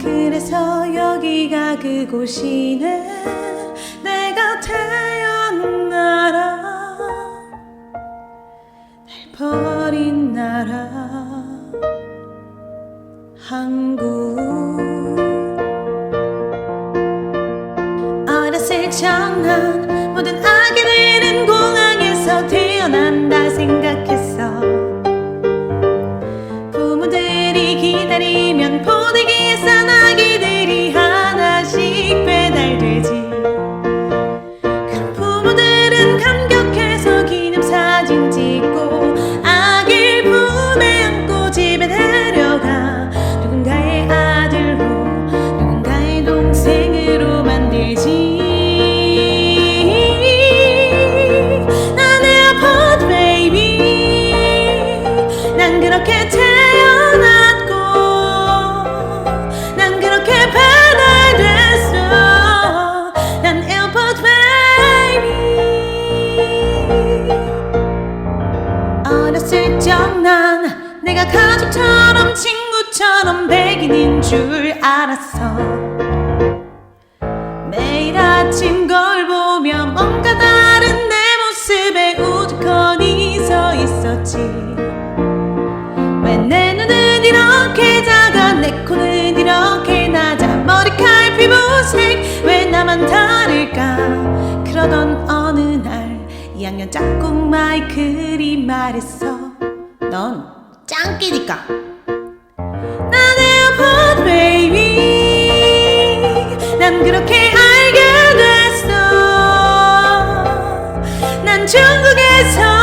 그래서 여기가 그곳이네. 내가 태어난 나라. 날 버린 나라. 한국. 어렸을 장난 가 가족처럼 친구처럼 백인인 줄 알았어. 매일 아침 걸 보며 뭔가 다른 내 모습에 우두커니 서 있었지. 왜 내 눈은 이렇게 작아 내 코는 이렇게 낮아? 머리칼 피부색 왜 나만 다를까? 그러던 어느 날 2학년 짝꿍 마이클이 말했어. 넌 짱끼니까. 나네 baby 난 그렇게 알게 됐어 난 중국에서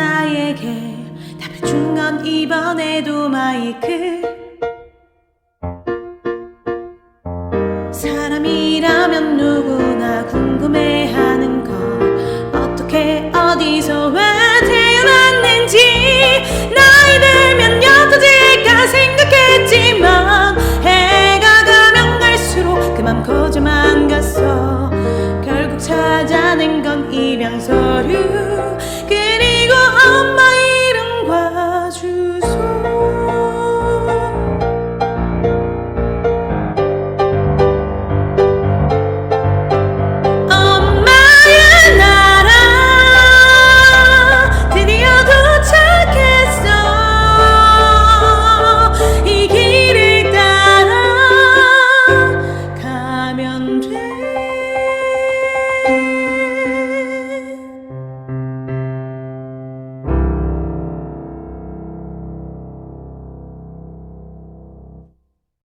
나에게 답을 준 건 이번에도 마이크. 사람이라면 누구나 궁금해하는 것 어떻게 어디서 왜 태어났는지. 나이 들면 여터지가 생각했지만 해가 가면 갈수록 그만 거짓만 갔어. 결국 찾아낸 건 입양 서류.